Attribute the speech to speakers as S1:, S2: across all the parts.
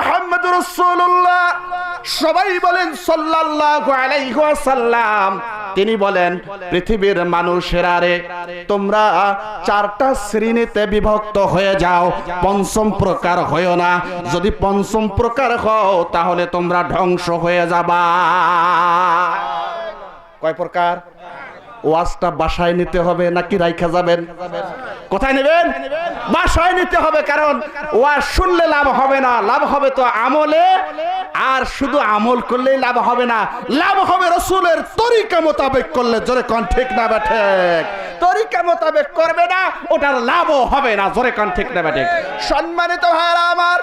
S1: মোহাম্মদ রসুল্লাহ সবাই বলেন ওয়াসাল্লাম। তিনি বলেন, পৃথিবীর মানুষেরা রে, তোমরা চারটা শ্রেণীতে বিভক্ত হয়ে যাও। পঞ্চম প্রকার হয়েও না। যদি পঞ্চম প্রকার হও, তাহলে তোমরা ধ্বংস হয়ে যাবা। কয় প্রকার? ওয়াজটা বাসায় নিতে হবে নাকি রাইখা যাবেন? কোথায় নেবেন? বাসায় নিতে হবে, কারণ ওয়াজ শুনলে লাভ হবে না, লাভ হবে তো আমলে, আর শুধু আমল করলেই লাভ হবে না, লাভ হবে রসুলের তরিকা মোতাবেক করলে, জোরে কন ঠিক না বেঠে তরিকা মোতাবেক করবে না, ওটার লাভও হবে না, জোরে কন ঠিক না বেঠে সম্মানিত ভাইরা আমার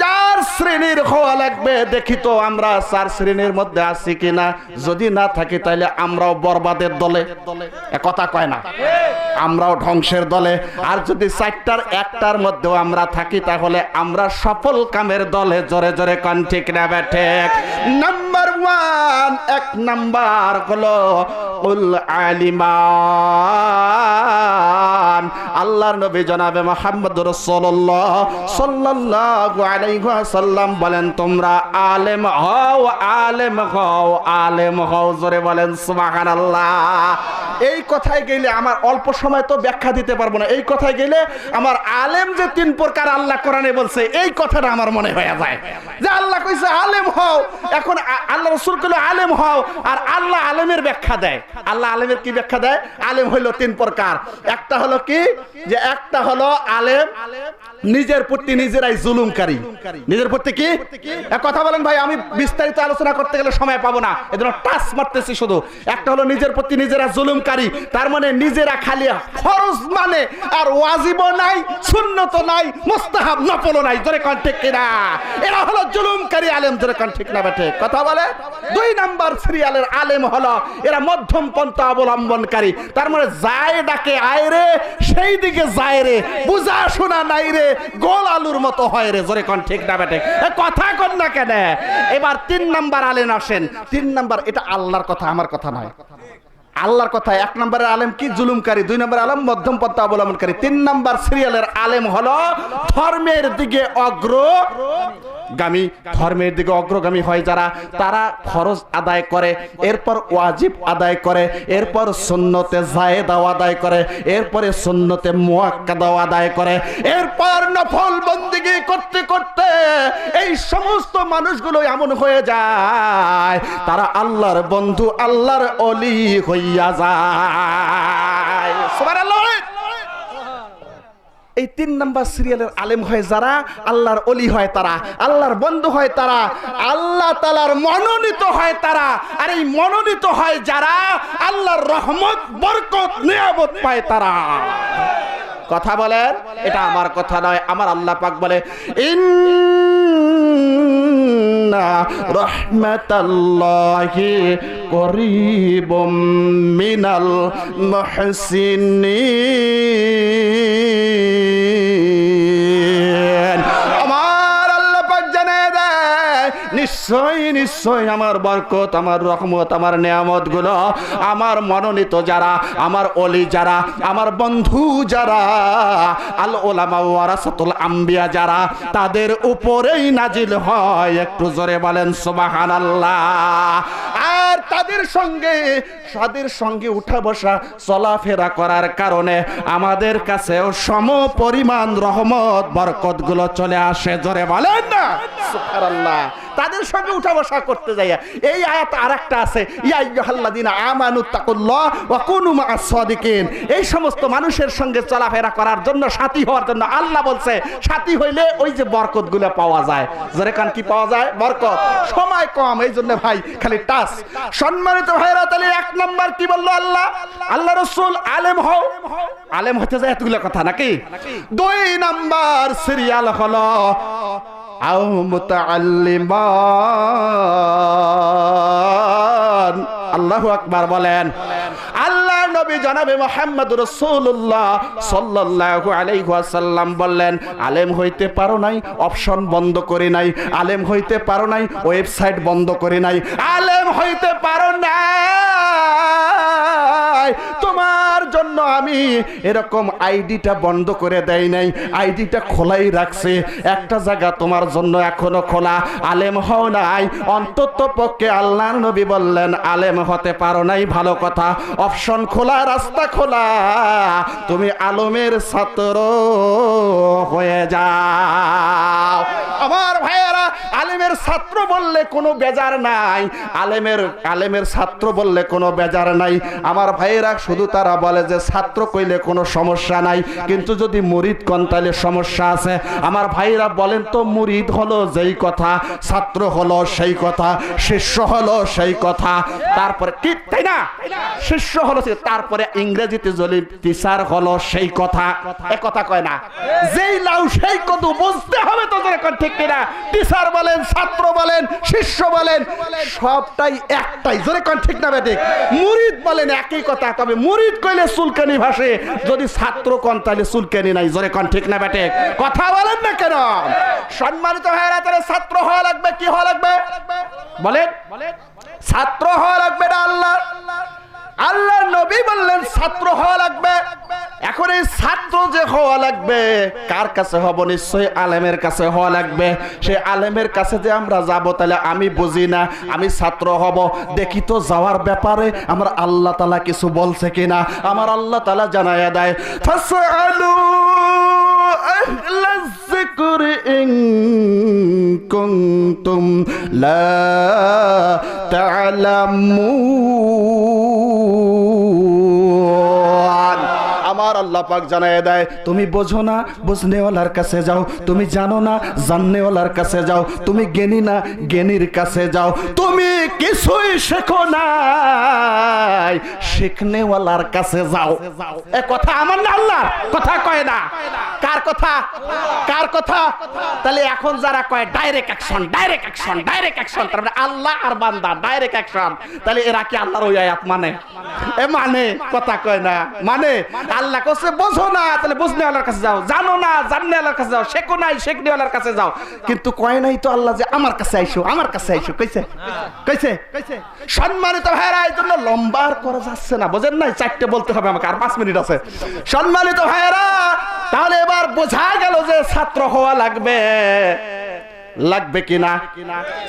S1: চার শ্রেণির হওয়া লাগবে। দেখি তো আমরা চার শ্রেণির মধ্যে আছি কিনা। যদি না থাকি তাহলে আমরাও বরবাদের দলে। কথা কয় না। আমরাও ধ্বংসের দলে। আর যদি চারটার, একটার মধ্যেও আমরা থাকি, তাহলে আমরা সফল কামের দলে জোরে জোরে কন, ঠিক না ব্যাঠে নাম্বার ওয়ান এক নাম্বার হলো উল আলিমান। আল্লাহর নবী জনাবে মোহাম্মদ রাসূলুল্লাহ সাল্লাল্লাহু আলাইহি ওয়াসাল্লাম বলেন তোমরা আলেম হও আলেম হও আলেম হও। জোরে বলেন সুবহানাল্লাহ। এই কথায় গেলে আমার অল্প সময় তো ব্যাখ্যা দিতে পারব না। এই কথায় গেলে আমার আলেম যে তিন প্রকার আল্লাহ কোরআনে বলছে, এই কথাটা আমার মনে হয়ে যায়। যে আল্লাহ কইছে, আলেম হও। এখন আল্লাহ রসুল কইলো, আলেম হও। আর আল্লাহ আলেমের ব্যাখ্যা দেয়। আল্লাহ আলেমের কি ব্যাখ্যা দেয়? আলেম হইল তিন প্রকার। একটা হলো কি? যে একটা হলো আলেম, নিজের প্রতি নিজেরাই জুলুমকারী। নিজের প্রতি কি? কথা বলেন ভাই, আমি বিস্তারিত আলোচনা করতে গেলে সময় পাবো না। এজন্য টাচ মারতেছি শুধু। একটা হলো নিজের প্রতি নিজেরা জুলুমকারী। তার মানে নিজেরা খালি ফরজ মানে আর ওয়াজিবও নাই সুন্নত নাই, মুস্তাহাব, নফলও নাই। জোরে কন ঠিক কিনা? এরা হলো জুলুমকারী আলেম, জোরে কন ঠিক না বেঠে? কথা বলে? দুই নাম্বার সিরিয়ালের আলেম হলো, এরা মধ্যম পন্থা অবলম্বনকারী। তার মানে যায় ডাকে, আয় রে, সেই দিকে যায় রে, বুঝা শোনা নাই রে, গোল আলুর মতো হয় রে, জোরে কন ঠিক না বেটে কথা কন না কেন? এবার তিন নাম্বার আলেম আসেন। তিন নাম্বার, এটা আল্লাহর কথা, আমার কথা নয়। আল্লাহর কথা, এক নম্বরের আলেম কি? জুলুমকারী। দুই নম্বর আলেম, মধ্যম পন্থা অবলম্বনকারী। তিন নাম্বার সিরিয়ালের আলেম হলো ধর্মের দিকে অগ্র গামী। ধর্মের দিকে অগ্রগামী হয় যারা, তারা ফরজ আদায় করে, এরপর ওয়াজিব আদায় করে, এরপর সুন্নতে জায়েদাও আদায় করে, এরপরে সুন্নতে মুয়াক্কাদাও আদায় করে, এরপর নফল বন্দিগি করতে করতে এই সমস্ত মানুষগুলো এমন হয়ে যায়, তারা আল্লাহর বন্ধু, আল্লাহর অলি হইয়া যায়। এই তিন নাম্বার সিরিয়ালের আলেম হয় যারা আল্লাহর অলি হয় তারা আল্লাহর বন্ধু হয় তারা আল্লাহ তালার মনোনীত হয় তারা আর এই মনোনীত হয় যারা আল্লাহর রহমত বরকত নিয়ামত পায় তারা। কথা বলেন এটা আমার কথা নয় আমার আল্লাহ পাক বলে ইন্না রহমাতাল্লাহি করিবুম মিনাল মুহসিনিন নিশ্চয় নিশ্চয় আমার বরকত, আমার রহমত, আমার নিয়ামতগুলো আমার মনোনীত যারা, আমার অলি যারা, আমার বন্ধু যারা, আল ওলামা ওয়ারাসাতুল আম্বিয়া যারা, তাদের উপরেই নাজিল হয়। একটু জোরে বলেন, সুবহানাল্লাহ। আর তাদের সঙ্গে তাদের সঙ্গে উঠা বসা, চলাফেরা করার কারণে আমাদের কাছেও সম পরিমাণ রহমত বরকতগুলো চলে আসে। জোরে বলেন না। সুবহানাল্লাহ। তাদের সঙ্গে উঠা বসা করতে যাইয়া। এই আয়াত আছে কুনু মা'আস সাদিকিন। এই সমস্ত মানুষের সঙ্গে চলাফেরা করার জন্য, সাথী হওয়ার জন্য আল্লাহ বলছে, সাথী হইলে ওই যে বরকতগুলো পাওয়া যায়। কান, কি পাওয়া যায়? বরকত। সময় কম, এই জন্য ভাই, খালি টাচ। সম্মানিত ভাইরা তাহলে এক নম্বর কি বলল আল্লাহ? আল্লাহ রসুল আলেম হও। আলেম হতে যায় এতগুলো কথা, নাকি? দুই নাম্বার সিরিয়াল হলো আও মুতাআল্লিমান। আল্লাহু আকবার বলেন আল্লাহ নবী জনাবে মোহাম্মদ রসুল্লাহ সাল্লাল্লাহু আলাইহি ওয়াসাল্লাম বললেন, আলেম হইতে পারো নাই, অপশন বন্ধ করে নাই, আলেম হইতে পারো নাই, ওয়েবসাইট বন্ধ করে নাই, আলেম হইতে পারো না ভাই তোমার জন্য আমি এরকম আইডিটা বন্ধ করে দেই নাই, আইডিটা খোলাই রাখছি। একটা জায়গা তোমার জন্য এখনও খোলা, আলেম হও নাই। অন্তত পক্ষে আল্লাহ নবী বললেন, আলেম হতে পারো নাই, ভালো কথা। অপশন খোলা, রাস্তা খোলা। তুমি আলমের ছাত্র হয়ে যাও। আমার ভাইয়েরা আলেমের ছাত্র বললে কোনো বেজার নাই। আলেমের আলেমের ছাত্র বললে কোনো বেজার নাই। আমার ভাইয়েরা শুধু তারা বলে যে ছাত্র কইলে কোনো সমস্যা নাই। কিন্তু যদি মুরিদ কন তাহলে সমস্যা আছে। আমার ভাইরা বলেন তো মুরিদ হলো যেই কথা, ছাত্র হলো সেই কথা, শিষ্য হলো সেই কথা। তারপরে কি? তাই না? শিষ্য হলো তারপরে ইংরেজিতে যদি টিচার হলো সেই কথা। কথা কয় না। যেই লাউ সেই কত বুঝতে হবে তো ঠিক কিনা? টিচার বলেন, ছাত্র বলেন, শিষ্য বলেন, সবটাই একটাই। জোরে কোন, ঠিক না বেঠিক মুরিদ বলেন একই কথা, তবে মুরিদ কইলে চুলকানি ভাসে, যদি ছাত্র কন তাহলে চুলকানি নাই। জোরে কোন, ঠিক না বেঠিক কথা বলেন না কেন? সম্মানিত হয়ে তাহলে ছাত্র হওয়া লাগবে, কি হওয়া লাগবে? বলেন, ছাত্র হওয়া লাগবে না আল্লাহ? আল্লাহ নবী বললেন, ছাত্র হওয়া এখন এই ছাত্র যে হওয়া লাগবে, কার কাছে হব নিশ্চয়ই আলেমের কাছে হওয়া লাগবে। সেই আলেমের কাছে যে আমরা যাব, তাহলে আমি বুঝি না, আমি ছাত্র হব। দেখি তো যাওয়ার ব্যাপারে আমার আল্লাহ তালা কিছু বলছে কিনা। আমার আল্লাহ তালা জানাইয়া দেয় যিকরি ইন কুনতুম পাক জানায় দেয়, তুমি বোঝো না, বুঝনেওয়ালার কাছে যাও। তুমি জানো না, জাননেওয়ালার কাছে যাও। তুমি জ্ঞানী না, জ্ঞানীর কাছে যাও। তুমি কিছুই শেখো নাই। শিখনেওয়ালার কাছে যাও। এ কথা আমার না আল্লাহ কথা কয় না। কার কথা? কার কথা? তাহলে এখন যারা কয় direct action direct action direct action তার মানে আল্লাহ আর বান্দা ডাইরেক্ট অ্যাকশন তাহলে এরা কি আল্লাহর ওই আয়াত মানে? এ মানে? কথা কয় না। মানে? আল্লাহ কাছে বোঝো না। তাহলে বুঝনে আল্লাহর কাছে যাও। জানো না জাননে আল্লাহর কাছে যাও। শেখো নাই শেখনে আল্লাহর কাছে যাও। কিন্তু কয় নাই তো আল্লাহ যে আমার কাছে আইসো, আমার কাছে আইসো, কইছে? কইছে? সম্মানিত ভাইরা এই জন্য লম্বা আর করা যাচ্ছে না। বোঝেন নাই? চারটে বলতে হবে আমাকে, আর পাঁচ মিনিট আছে। সম্মানিত ভাইরা তাহলে এবার বোঝা গেল যে ছাত্র হওয়া লাগবে। লাগবে কিনা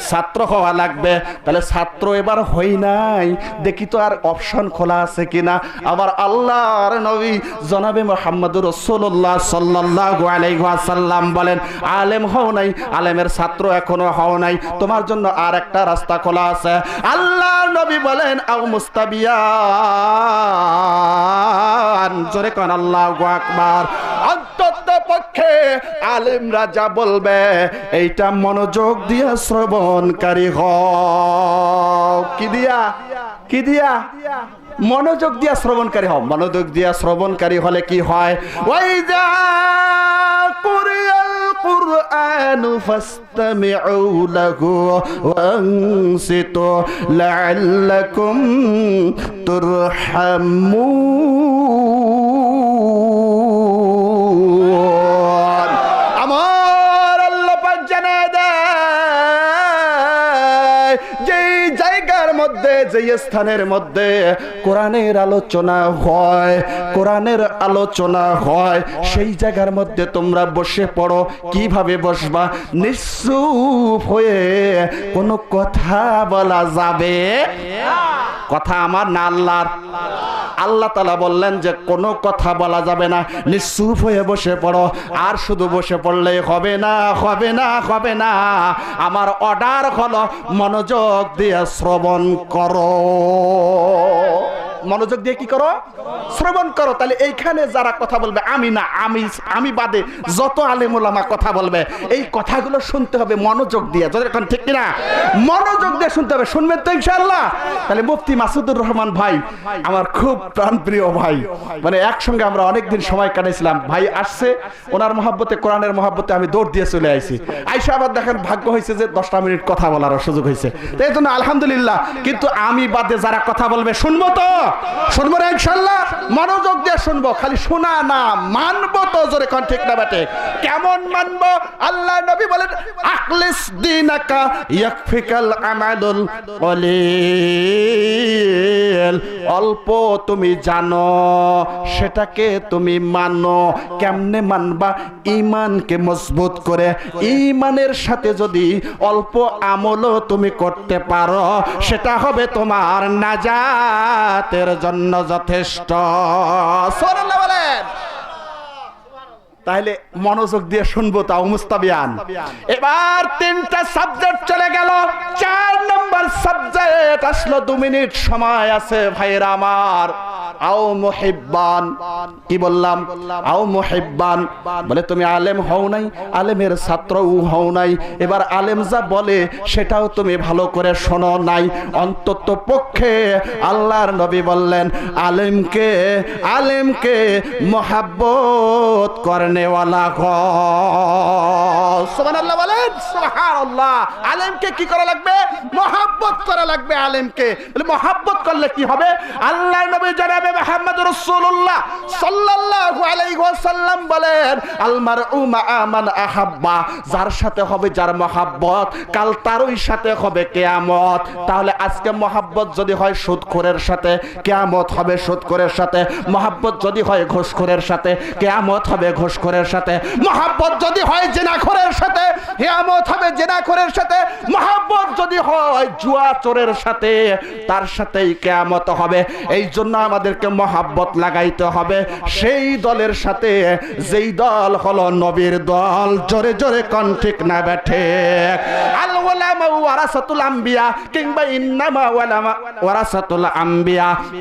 S1: ছাত্র হওয়া লাগবে। তাহলে ছাত্র এবার হই নাই। দেখি তো আর অপশন খোলা আছে কিনা আবার আল্লাহর নবী জনাবে মোহাম্মদুর রসুল্লাহ সাল্লাল্লাহু আলাইহি ওয়াসাল্লাম বলেন, আলেম হও নাই, আলেমের ছাত্র এখনও হও নাই। তোমার জন্য আর একটা রাস্তা খোলা আছে। আল্লাহর নবী বলেন আউ মুস্তাবিয়ান। জোরে কোন, আল্লাহ আকবার। পক্ষে আলেমরা যা বলবে এইটা মনোযোগ দিয়া শ্রবণকারী হও কি দিয়া কি দিয়া মনোযোগ দিয়া শ্রবণকারী হও মনোযোগ দিয়া শ্রবণকারী হলে কি হয় ওই যা কুরিয়াল القرآن فاستمعوا له وانصتوا لعلكم ترحمون যেই স্থানের মধ্যে কোরআনের আলোচনা হয়, কোরআনের আলোচনা হয়, সেই জায়গার মধ্যে তোমরা বসে পড়ো। কীভাবে বসবা? নিঃসুপ হয়ে কোনো কথা বলা যাবে? কথা আমার না আল্লাহর। আল্লাহ তালা বললেন যে, কোনো কথা বলা যাবে না। নিঃসুপ হয়ে বসে পড়ো। আর শুধু বসে পড়লে হবে না হবে না হবে না। আমার অর্ডার হলো মনোযোগ দিয়ে শ্রবণ করো। মনোযোগ দিয়ে কি করো? শ্রবণ করো। তাহলে এইখানে যারা কথা বলবে, আমি না, আমি আমি বাদে যত আলেমুলামা কথা বলবে, এই কথাগুলো শুনতে হবে মনোযোগ দিয়ে। যদি এখন ঠিক কিনা? মনোযোগ দিয়ে শুনতে হবে। শুনবেন তো ইনশাআল্লাহ? তাহলে মুফতি মাসুদুর রহমান ভাই, আমার খুব প্রাণপ্রিয় ভাই। মানে একসঙ্গে আমরা অনেকদিন সময় কাটাইছিলাম। ভাই আসছে, ওনার মহাব্বতে, কোরআনের মহাব্বতে আমি দৌড় দিয়ে চলে আইছি। আইসা আবার দেখেন ভাগ্য হয়েছে যে দশটা মিনিট কথা বলার সুযোগ হয়েছে এই জন্য আলহামদুলিল্লাহ, কিন্তু আমি বাদে যারা কথা বলবে, শুনব তো? শুনব না ইনশাল্লাহ, মনোযোগ দিয়ে শুনব, খালি শোনা না, মানবো তো জোরে ঠিক না কেমন মানবো? আল্লাহ নবী বলেন দিনাকা ইয়াকফিকাল কলিল। অল্প তুমি জানো, সেটাকে তুমি মানো। কেমনে মানবা? ইমানকে মজবুত করে। ইমানের সাথে যদি অল্প আমলও তুমি করতে পারো, সেটা হবে তোমার নাজাতের জন্য যথেষ্ট। বলেন। তাহলে মনোযোগ দিয়ে শুনব তাও মুস্তাবিয়ান। এবার তিনটা সাবজেক্ট চলে গেল। চার নম্বর সাবজেক্ট আসলো দু মিনিট সময় আছে ভাইরা আমার। আও মুহিব্বান। কি বললাম? আও মুহিব্বান। বলে তুমি আলেম হও নাই, আলেমের ছাত্রও হও নাই। এবার আলেম যা বলে সেটাও তুমি ভালো করে শোনো নাই। অন্তত পক্ষে আল্লাহর নবী বললেন, আলেমকে আলেমকে মোহাব্বত বলেন আলেমকে কি করা লাগবে মোহাব্বত করা লাগবে আলেমকে মোহাব্বত করলে কি হবে আল্লাহ নবী জনাবে রাসূলুল্লাহ সাল্লাল্লাহু আলাইহি ওয়াসাল্লাম বলেন আল মারউ মা মান আহাব্বা। যার সাথে হবে, যার মোহাব্বত, কাল তারই সাথে হবে কিয়ামত। তাহলে আজকে মোহাব্বত যদি হয় সুদখোরের সাথে, কিয়ামত হবে সুদখোরের সাথে। মোহাব্বত যদি হয় ঘুষখোরের সাথে, কিয়ামত হবে ঘুষখোরের সাথে, মহাব্বত যদি হয় জেনা জেনাখোরের সাথে, হেয়ামত হবে জেনা জেনাখোরের সাথে, মহাব্বত যদি হয় জুয়া চোরের সাথে, তার সাথেই কেয়ামত হবে। এই জন্য আমাদেরকে মহাব্বত লাগাইতে হবে। সেই দলের সাথে, যেই দল হলো নবীর দল, জোরে জোরে কন ঠিক না ব্যাঠে। আল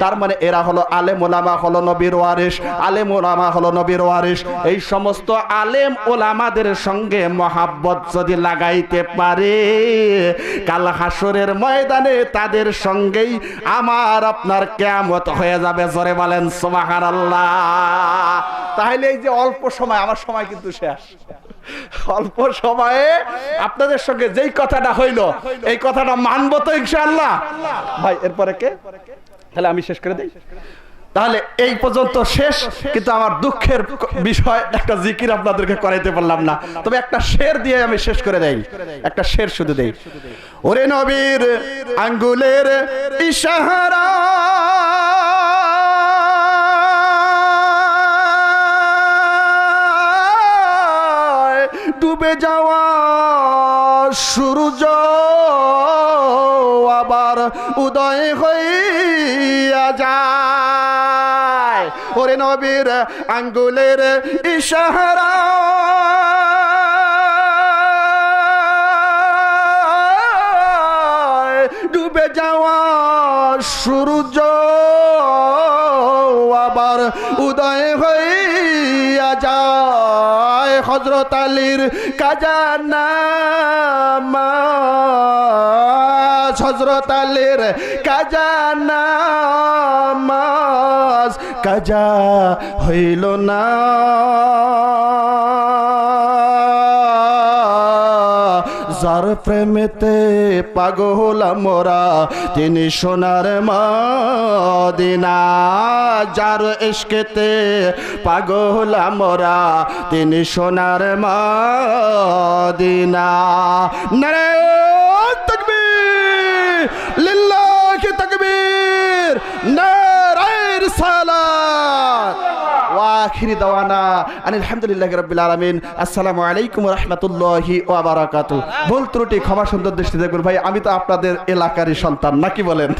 S1: তার মানে এরা হলো আলেম ওলামা হলো নবীর ওয়ারিস আলেম ওলামা হলো নবীর ওয়ারিস এই সমস্ত আলেম ওলামাদের সঙ্গে মহাব্বত যদি লাগাইতে পারে, কাল হাসরের ময়দানে তাদের সঙ্গেই আমার আপনার কেয়ামত হয়ে যাবে, জোরে বলেন সোমাহার আল্লাহ তাহলে এই যে অল্প সময়, আমার সময় কিন্তু শেষ। অল্প সময়ে আপনাদের সঙ্গে যেই কথাটা হইল, এই কথাটা মানবো তো ইনশাআল্লাহ। ভাই, এরপরে কে? তাহলে আমি শেষ করে দিই। তাহলে এই পর্যন্ত শেষ, কিন্তু আমার দুঃখের বিষয়, একটা জিকির আপনাদেরকে করাইতে পারলাম না। তবে একটা শের দিয়ে আমি শেষ করে দেই। একটা শের শুধু দেই। ওরে নবীর আঙ্গুলের ইশাহারা ডুবে যাওয়া সূর্য আবার উদয় হইয়া যায়। ওরে নবীর আঙ্গুলের ইশারা। ডুবে যাওয়া সূর্য আবার উদয় হইয়া যায়। হজরত আলীর কাজানা হজরত আলীর কাজানা কাজা হইল না। যার প্রেমেতে পাগল মোরা তিনি সোনার মদিনা, যার ইশকেতে পাগল মোরা তিনি সোনার মদিনা। নরে ওয়াখিরি দাওয়ানা আনিল হামদুলিল্লাহি রাব্বিল আলামিন। আসসালামু আলাইকুম রাহমাতুল্লাহি ওয়া বারাকাতুহু। ভুল ত্রুটি, ক্ষমা সুন্দর দৃষ্টি দেখুন ভাই, আমি তো আপনাদের এলাকারই সন্তান নাকি বলেন?